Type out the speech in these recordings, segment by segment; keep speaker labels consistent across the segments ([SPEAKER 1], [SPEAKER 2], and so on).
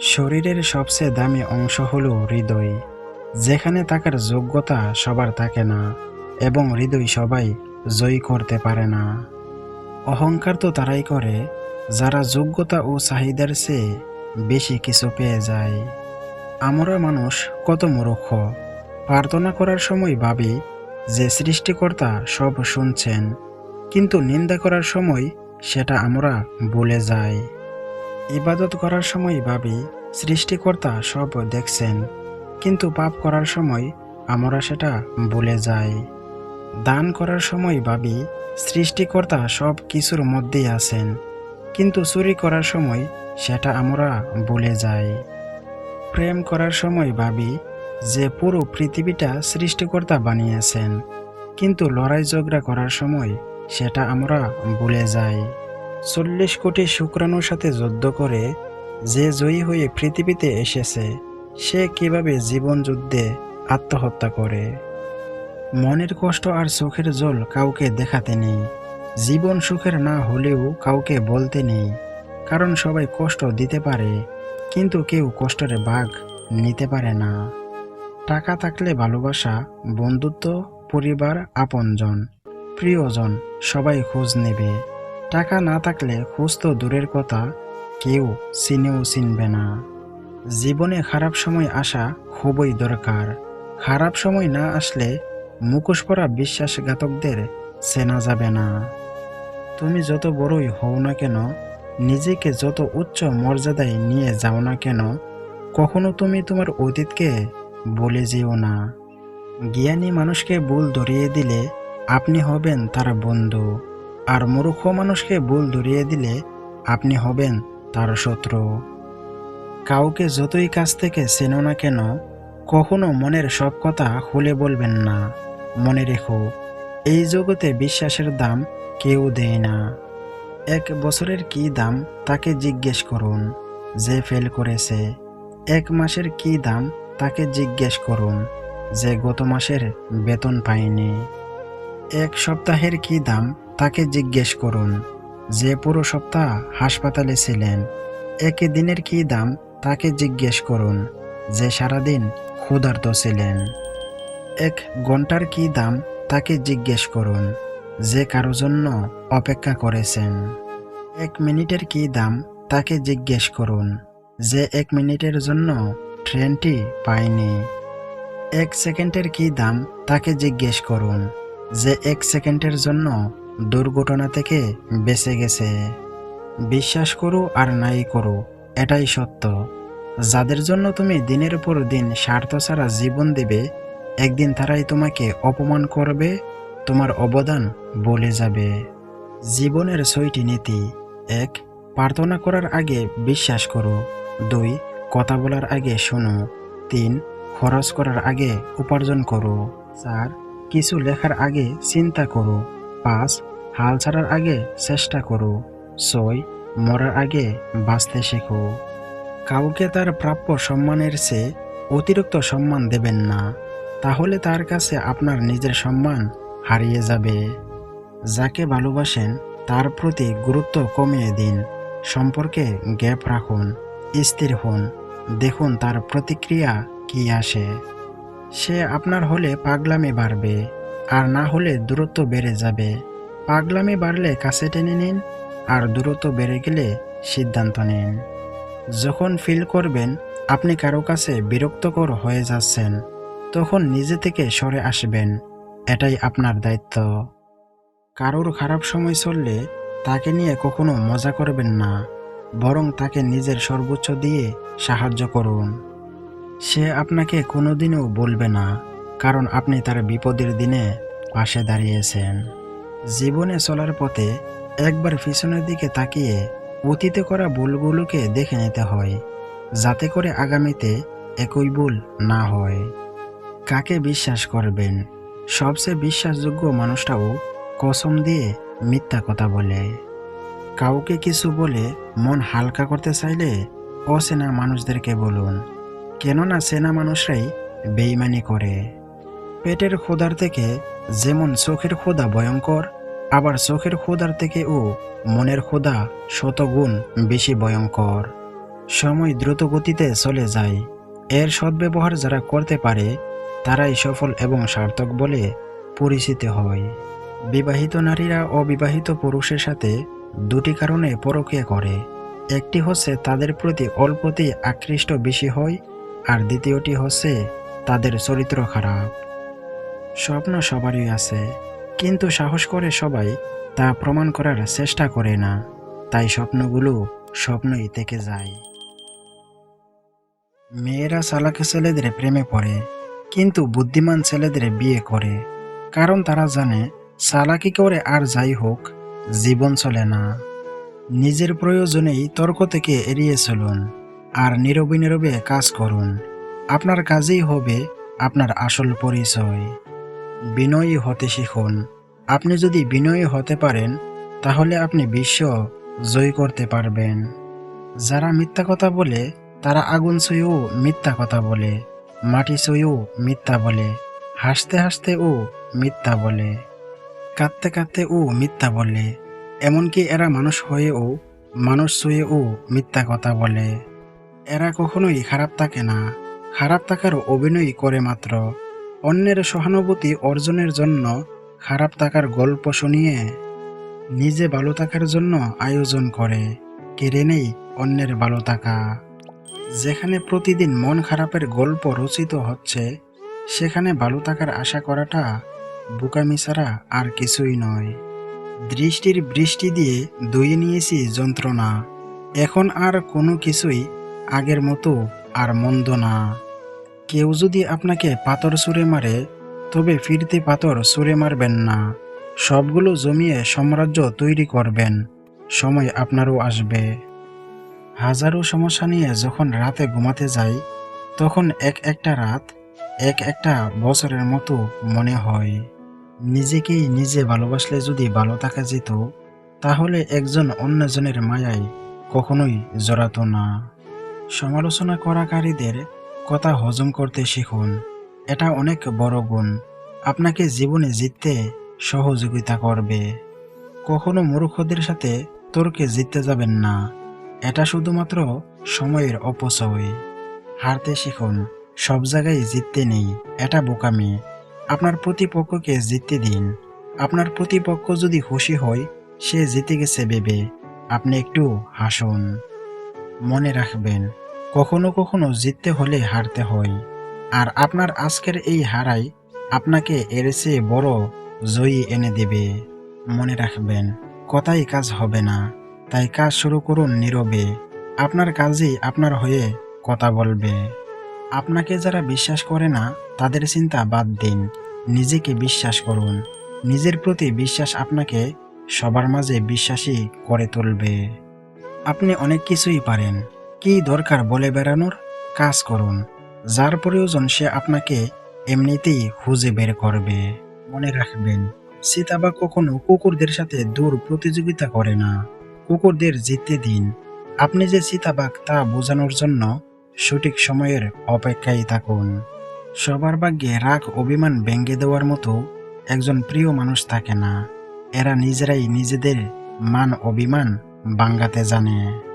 [SPEAKER 1] শরীরের সবচেয়ে দামি অংশ হলো হৃদয়। যেখানে থাকার যোগ্যতা সবার থাকে না এবং হৃদয় সবাই জয়ী করতে পারে না। অহংকার তো তারাই করে, যারা যোগ্যতা ও চাহিদার চেয়ে বেশি কিছু পেয়ে যায়। আমরা মানুষ কত মূর্খ। প্রার্থনা করার সময় ভাবি যে সৃষ্টিকর্তা সব শুনছেন, কিন্তু নিন্দা করার সময় সেটা আমরা ভুলে যাই। ইবাদত করার সময় ভাবি, সৃষ্টিকর্তা সব দেখছেন। কিন্তু পাপ করার সময় আমরা সেটা ভুলে যাই। দান করার সময় ভাবি, সৃষ্টিকর্তা সব কিছুর মধ্যেই আছেন। কিন্তু চুরি করার সময় সেটা আমরা ভুলে যাই। প্রেম করার সময় ভাবি, যে পুরো পৃথিবীটা সৃষ্টিকর্তা বানিয়েছেন। কিন্তু লড়াই ঝগড়া করার সময় সেটা আমরা ভুলে যাই। চল্লিশ কোটি শুক্রাণুর সাথে যুদ্ধ করে যে জয়ী হয়ে পৃথিবীতে এসেছে, সে কীভাবে জীবন যুদ্ধে আত্মহত্যা করে? মনের কষ্ট আর চোখের জল কাউকে দেখাতে নেই। জীবন সুখের না হলেও কাউকে বলতে নেই। কারণ সবাই কষ্ট দিতে পারে, কিন্তু কেউ কষ্টের ভাগ নিতে পারে না। টাকা থাকলে ভালোবাসা, বন্ধুত্ব, পরিবার, আপনজন, প্রিয়জন সবাই খোঁজ নেবে। টাকা না থাকলে খোঁজ তো দূরের কথা, কেউ চিনেও চিনবে না। জীবনে খারাপ সময় আসা খুবই দরকার। খারাপ সময় না আসলে মুখোশ পরা বিশ্বাসঘাতকদের চেনা যাবে না। তুমি যত বড়ই হও না কেন, নিজেকে যত উচ্চ মর্যাদায় নিয়ে যাও না কেন, কখনো তুমি তোমার অতীতকে বলে যেও না। জ্ঞানী মানুষকে ভুল ধরিয়ে দিলে আপনি হবেন তার বন্ধু। আর মূর্খ মানুষকে ভুল ধরিয়ে দিলে আপনি হবেন তার শত্রু। কাউকে যতই কাছ থেকে চেনো না কেন, কখনো মনের সব কথা খুলে বলবেন না। মনে রেখো, এই জগতে বিশ্বাসের দাম কেউ দেয় না। এক বছরের কি দাম তাকে জিজ্ঞেস করুন, যে ফেল করেছে। এক মাসের কি দাম তাকে জিজ্ঞেস করুন, যে গত মাসের বেতন পায়নি। এক সপ্তাহের কি দাম তাকে জিজ্ঞেস করুন, যে পুরো সপ্তাহ হাসপাতালে ছিলেন এক দিনের কি দাম? তাকে জিজ্ঞেস করুন, যে সারাদিন ক্ষুধার্ত ছিলেন। এক ঘণ্টার কি দাম? তাকে জিজ্ঞেস করুন, যে কারও জন্য অপেক্ষা করেছেন। এক মিনিটের কি দাম? তাকে জিজ্ঞেস করুন, যে এক মিনিটের জন্য ট্রেনটি পায়নি। এক সেকেন্ডের কি দাম? তাকে জিজ্ঞেস করুন, যে এক সেকেন্ডের জন্য দুর্ঘটনা থেকে বেঁচে গেছে। বিশ্বাস করো আর নাই করো, এটাই সত্য। যাদের জন্য তুমি দিনের পর দিন স্বার্থ ছাড়া জীবন দেবে, একদিন তারাই তোমাকে অপমান করবে, তোমার অবদান বলে যাবে। জীবনের ছয়টি নীতি। এক, প্রার্থনা করার আগে বিশ্বাস করো। দুই, কথা বলার আগে শোনো। তিন, খরচ করার আগে উপার্জন করো। চার, কিছু লেখার আগে চিন্তা করো। পাঁচ, হাল ছাড়ার আগে চেষ্টা করো। ছয়, মরার আগে বাঁচতে শেখো। কাউকে তার প্রাপ্য সম্মানের চেয়ে অতিরিক্ত সম্মান দেবেন না। তাহলে তার কাছে আপনার নিজের সম্মান হারিয়ে যাবে। যাকে ভালোবাসেন, তার প্রতি গুরুত্ব কমিয়ে দিন। সম্পর্কে গ্যাপ রাখুন, স্থির হন। দেখুন তার প্রতিক্রিয়া কি আসে। সে আপনার হলে পাগলামি বাড়বে। আর না হলে দূরত্ব বেড়ে যাবে। পাগলামি বাড়লে কাছে টেনে নিন, আর দূরত্ব বেড়ে গেলে সিদ্ধান্ত নিন। যখন ফিল করবেন আপনি কারও কাছে বিরক্তকর হয়ে যাচ্ছেন, তখন নিজে থেকে সরে আসবেন। এটাই আপনার দায়িত্ব। কারোর খারাপ সময় চললে তাকে নিয়ে কখনো মজা করবেন না, বরং তাকে নিজের সর্বোচ্চ দিয়ে সাহায্য করুন। সে আপনাকে কোনোদিনও বলবে না। কারণ আপনি তার বিপদের দিনে পাশে দাঁড়িয়েছেন। জীবনে চলার পথে একবার পিছনের দিকে তাকিয়ে অতীতে করা ভুলগুলোকে দেখে নিতে হয়, যাতে করে আগামীতে একই ভুল না হয়। কাকে বিশ্বাস করবেন? সবচেয়ে বিশ্বাসযোগ্য মানুষটাও কসম দিয়ে মিথ্যা কথা বলে। কাউকে কিছু বলে মন হালকা করতে চাইলে অচেনা মানুষদেরকে বলুন, কেননা চেনা মানুষরাই বেইমানি করে। পেটের ক্ষুধার থেকে যেমন চোখের ক্ষুধা ভয়ঙ্কর, আবার চোখের ক্ষুধার থেকেও মনের ক্ষুধা শতগুণ বেশি ভয়ঙ্কর। সময় দ্রুত গতিতে চলে যায়। এর সদ্ব্যবহার যারা করতে পারে, তারাই সফল এবং সার্থক বলে পরিচিত হয়। বিবাহিত নারীরা অবিবাহিত পুরুষের সাথে দুটি কারণে পরকীয়া করে। একটি হচ্ছে তাদের প্রতি অল্পতেই আকৃষ্ট বেশি হয়, আর দ্বিতীয়টি হচ্ছে তাদের চরিত্র খারাপ। স্বপ্ন সবারই আছে, কিন্তু সাহস করে সবাই তা প্রমাণ করার চেষ্টা করে না। তাই স্বপ্নগুলো স্বপ্নই থেকে যায়। মেয়েরা চালাকে ছেলেদের প্রেমে পড়ে, কিন্তু বুদ্ধিমান ছেলেদের বিয়ে করে। কারণ তারা জানে, চালাকি করে আর যাই হোক, জীবন চলে না। নিজের প্রয়োজনেই তর্ক থেকে এড়িয়ে চলুন, আর নীরবে নীরবে কাজ করুন। আপনার কাজেই হবে আপনার আসল পরিচয়। বিনয়ী হতে শিখুন। আপনি যদি বিনয়ী হতে পারেন, তাহলে আপনি বিশ্ব জয় করতে পারবেন। যারা মিথ্যা কথা বলে, তারা আগুন ছুঁয়েও মিথ্যা কথা বলে, মাটি ছুঁয়েও মিথ্যা বলে, হাসতে হাসতে ও মিথ্যা বলে, কাঁদতে কাঁদতে ও মিথ্যা বলে, এমনকি এরা মানুষ হয়েও, মানুষ ছুঁয়েও মিথ্যা কথা বলে। এরা কখনোই খারাপ থাকে না, খারাপ থাকার অভিনয় করে মাত্র। অন্যের সহানুভূতি অর্জনের জন্য খারাপ থাকার গল্প শুনিয়ে নিজে ভালো থাকার জন্য আয়োজন করে। কেড়ে নেই অন্যের ভালো থাকা। যেখানে প্রতিদিন মন খারাপের গল্প রচিত হচ্ছে, সেখানে ভালো থাকার আশা করাটা বোকামি ছাড়া আর কিছুই নয়। দৃষ্টির বৃষ্টি দিয়ে ধুয়ে নিয়েছি যন্ত্রণা। এখন আর কোনো কিছুই আগের মতো আর মন্দ না। কেউ যদি আপনাকে পাথর ছুঁড়ে মারে, তবে ফিরতে পাথর ছুঁড়ে মারবেন না। সবগুলো জমিয়ে সাম্রাজ্য তৈরি করবেন। সময় আপনারও আসবে। হাজারো সমস্যা নিয়ে যখন রাতে ঘুমাতে যাই, তখন এক একটা রাত, এক একটা বছরের মতো মনে হয়। নিজেকেই নিজে ভালোবাসলে যদি ভালো থাকা যেত, তাহলে একজন অন্যজনের মায়ায় কখনোই জড়াতো না। সমালোচনা করাকারীদের কথা হজম করতে শিখুন। এটা অনেক বড় গুণ। আপনাকে জীবনে জিততে সহযোগিতা করবে। কখনো মূর্খদের সাথে তর্কে জিততে যাবেন না। এটা শুধুমাত্র সময়ের অপচয়। হারতে শিখুন, সব জায়গায় জিততে নেই, এটা বোকামি। আপনার প্রতিপক্ষকে জিততে দিন। আপনার প্রতিপক্ষ যদি খুশি হয়, সে জিতে গেছে ভেবে। আপনি একটু হাসুন। মনে রাখবেন কখনো কখনো জিততে হলে হারতে হয়। আর আপনার আজকের এই হারাই আপনাকে এর চেয়ে বড় জয়ী এনে দেবে। মনে রাখবেন, কথাই কাজ হবে না। তাই কাজ শুরু করুন নীরবে। আপনার কাজই আপনার হয়ে কথা বলবে। আপনাকে যারা বিশ্বাস করে না, তাদের চিন্তা বাদ দিন। নিজেকে বিশ্বাস করুন। নিজের প্রতি বিশ্বাস আপনাকে সবার মাঝে বিশ্বাসী করে তুলবে। আপনি অনেক কিছুই পারেন। কি দরকার বলে বেড়ানোর? কাজ করুন। যার প্রয়োজন সে আপনাকে এমনিতেই খুঁজে বের করবে। মনে রাখবেন, সীতাবা কখনো কুকুরদের সাথে দূর প্রতিযোগিতা করে না। কুকুরদের জিততে দিন। আপনি যে সীতাবাগ তা বোঝানোর জন্য সঠিক সময়ের অপেক্ষায় থাকুন। সবার ভাগ্যে রাগ, অভিমান ব্যঙ্গে দেওয়ার মতো একজন প্রিয় মানুষ থাকে না। এরা নিজেরাই নিজেদের মান অভিমান বাঙ্গাতে জানে।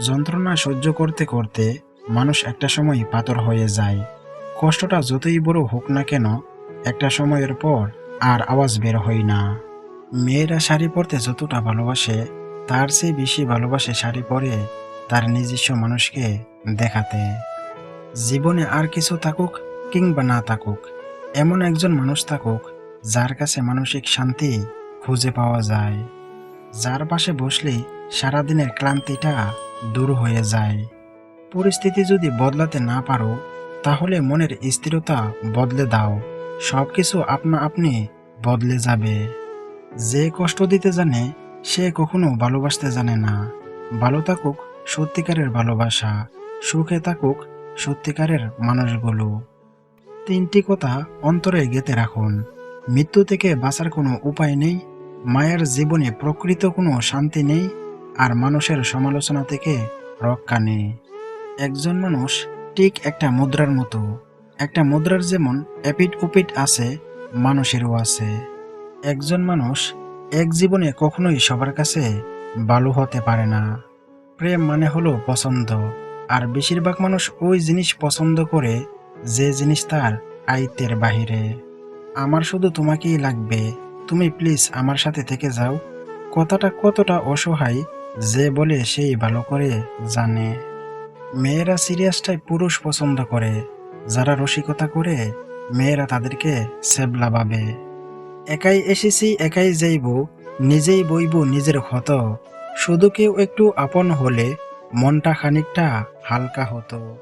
[SPEAKER 1] যন্ত্রণা সহ্য করতে করতে মানুষ একটা সময় পাথর হয়ে যায়। কষ্টটা যতই বড় হোক না কেন, একটা সময়ের পর আর আওয়াজ বের হয় না। মেয়েরা শাড়ি পরতে যতটা ভালোবাসে, তার চেয়ে বেশি ভালোবাসে শাড়ি পরে তার নিজস্ব মানুষকে দেখাতে। জীবনে আর কিছু থাকুক কিংবা না থাকুক, এমন একজন মানুষ থাকুক যার কাছে মানসিক শান্তি খুঁজে পাওয়া যায়। যার পাশে বসলেই সারাদিনের ক্লান্তিটা দূর হয়ে যায়। পরিস্থিতি যদি বদলাতে না পারো, তাহলে মনের স্থিরতা বদলে দাও। সবকিছু আপনা আপনি বদলে যাবে। যে কষ্ট দিতে জানে, সে কখনো ভালোবাসতে জানে না। ভালো থাকুক সত্যিকারের ভালোবাসা, সুখে থাকুক সত্যিকারের মানুষগুলো। তিনটি কথা অন্তরে গেঁথে রাখুন। মৃত্যু থেকে বাঁচার কোনো উপায় নেই। মায়ের জীবনে প্রকৃত কোনো শান্তি নেই। আর মানুষের সমালোচনা থেকে রক্ষা নেই। একজন মানুষ ঠিক একটা মুদ্রার মতো, একটা মুদ্রার যেমন এপিট উপিট আছে, মানুষেরও আছে। একজন মানুষ এক জীবনে কখনোই সবার কাছে ভালো হতে পারে না। প্রেম মানে হলো পছন্দ, আর বেশিরভাগ মানুষ ওই জিনিস পছন্দ করে যে জিনিস তার আয়ত্তের বাহিরে। আমার শুধু তোমাকেই লাগবে, তুমি প্লিজ আমার সাথে থেকে যাও। কথাটা কতটা অসহায় যে বলে সেই ভালো করে জানে। মেয়েরা সিরিয়াসটাই পুরুষ পছন্দ করে। যারা রসিকতা করে, মেয়েরা তাদেরকে সেবলা ভাবে। একাই এসেছি, একাই যাইব, নিজেই বইব নিজের ক্ষত। শুধু কেউ একটু আপন হলে মনটা খানিকটা হালকা হতো।